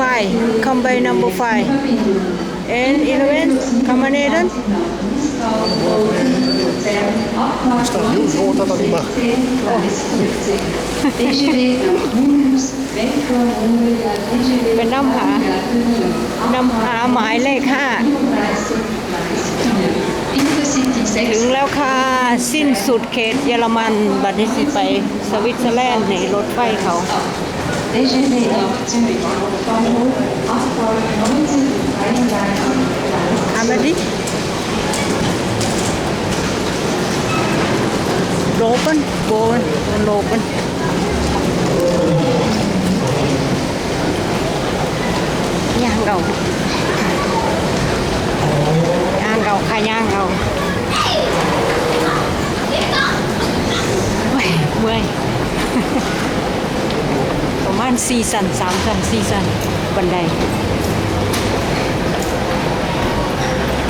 5 combine number 5 and 11 combination e o l t da n เป็นน้ำหานำหาหมายเลขค่ะถึงแล้วค่ะสิ้นสุดเขตเยอรมันบัดนี้สิไปสวิตเซอร์แลนด์ในรถไฟเขา DGV opportunity for more offshore community mining Amadi. Open, go and open. Yang gầu. Yang gầu khai yang gầu. ณซีซันสามสันซีซันบันได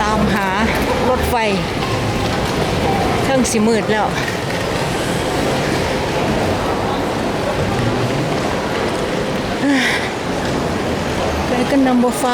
ตามหารถไฟเครื่องสีมืดแล้วไปกันนัมเบอร์ไฟ